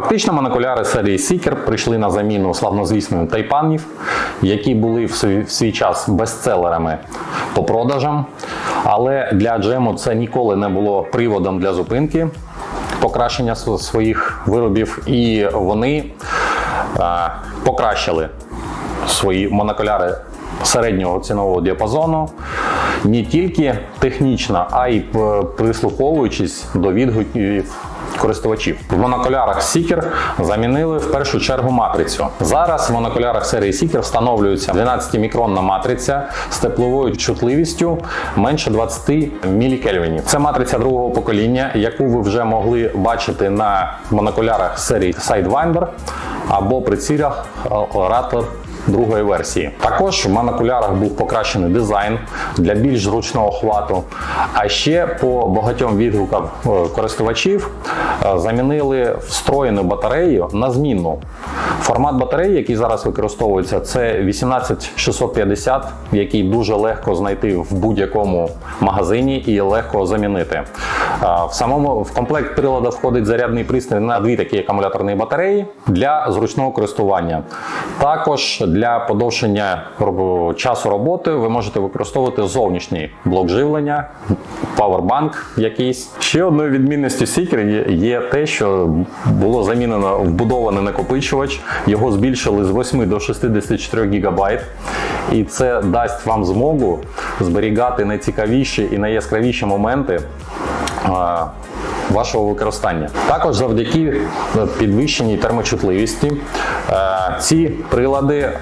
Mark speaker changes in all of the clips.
Speaker 1: Фактично, монокуляри серії Seeker прийшли на заміну славнозвісної тайпанів, які були в свій, в свій час бестселерами по продажам. Але для джему це ніколи не було приводом для зупинки покращення своїх виробів, і вони е, покращили свої монокуляри середнього цінового діапазону не тільки технічно, а й прислуховуючись до відгуків користувачів. В монокулярах Seeker замінили в першу чергу матрицю. Зараз в монокулярах серії Seeker встановлюється 12-мікронна матриця з тепловою чутливістю менше 20 мілікельвінів. Це матриця другого покоління, яку ви вже могли бачити на монокулярах серії Sidewinder або прицілях Rattler другої версії. Також в монокулярах був покращений дизайн для більш зручного хвату. А ще по багатьом відгукам е, користувачів е, замінили встроєну батарею на змінну. Формат батареї, який зараз використовується, це 18650, який дуже легко знайти в будь-якому магазині і легко замінити. В самому в комплект прилада входить зарядний пристрій на дві такі акумуляторні батареї для зручного користування. Також для подовження роб- часу роботи ви можете використовувати зовнішній блок живлення, павербанк якийсь. Ще одною відмінністю Seeker є, те, що було замінено вбудований накопичувач. Його збільшили з 8 до 64 ГБ. І це дасть вам змогу зберігати найцікавіші і найяскравіші моменти вашого використання. Також завдяки е, підвищеній термочутливості е, ці прилади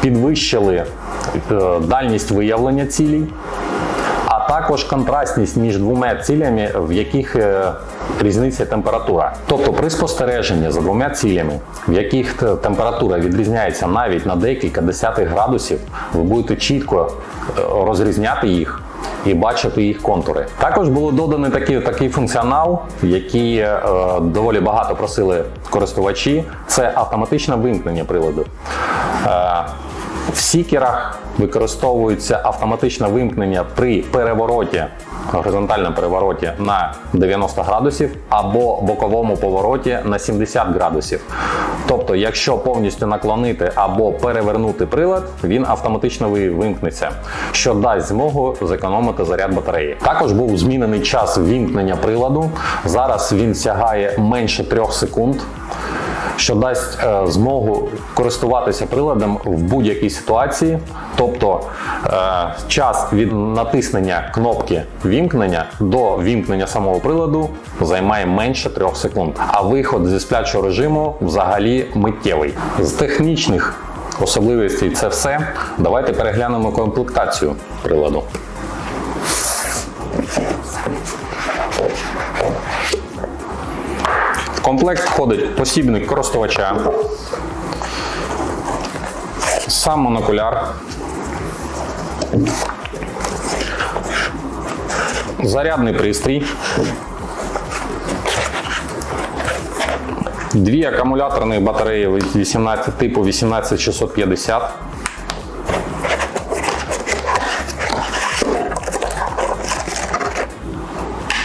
Speaker 1: підвищили е, дальність виявлення цілей, а також контрастність між двома цілями, в яких різниця температура. Тобто при спостереженні за двома цілями, в яких температура відрізняється навіть на декілька десятих градусів, ви будете чітко розрізняти їх. І бачити їх контури. Також було додано такий, такий функціонал, який е, доволі багато просили користувачі. Це автоматичне вимкнення приладу. В сікерах використовується автоматичне вимкнення при перевороті, горизонтальному перевороті на 90 градусів або боковому повороті на 70 градусів. Тобто, якщо повністю наклонити або перевернути прилад, він автоматично вимкнеться, що дасть змогу зекономити заряд батареї. Також був змінений час вімкнення приладу. Зараз він сягає менше 3 секунд що дасть е, змогу користуватися приладом в будь-якій ситуації. Тобто е, час від натиснення кнопки вімкнення до вімкнення самого приладу займає менше 3 секунд. А виход зі сплячого режиму взагалі миттєвий. З технічних особливостей це все. Давайте переглянемо комплектацію приладу. Комплект входить посібник користувача, сам монокуляр, зарядний пристрій, дві акумуляторні батареї 18, типу 18650.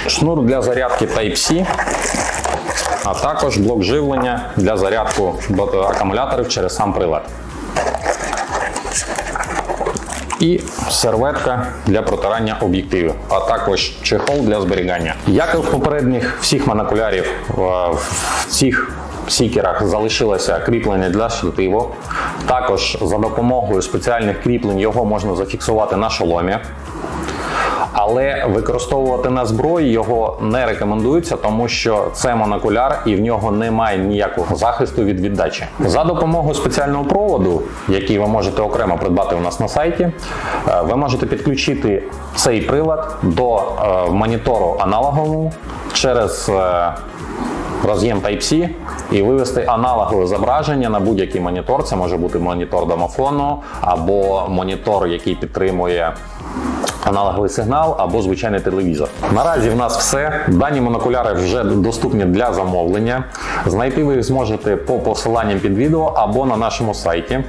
Speaker 1: Шнур для зарядки Type-C а також блок живлення для зарядку акумуляторів через сам прилад. І серветка для протирання об'єктивів, а також чехол для зберігання. Як і в попередніх всіх монокулярів, в цих сікерах залишилося кріплення для штативу. Також за допомогою спеціальних кріплень його можна зафіксувати на шоломі. Але використовувати на зброї його не рекомендується, тому що це монокуляр і в нього немає ніякого захисту від віддачі. За допомогою спеціального проводу, який ви можете окремо придбати у нас на сайті, е, ви можете підключити цей прилад до е, монітору аналогового через е, роз'єм Type-C і вивести аналогове зображення на будь-який монітор. Це може бути монітор домофону або монітор, який підтримує аналоговий сигнал або звичайний телевізор. Наразі в нас все. Дані монокуляри вже доступні для замовлення. Знайти ви їх зможете по посиланням під відео або на нашому сайті.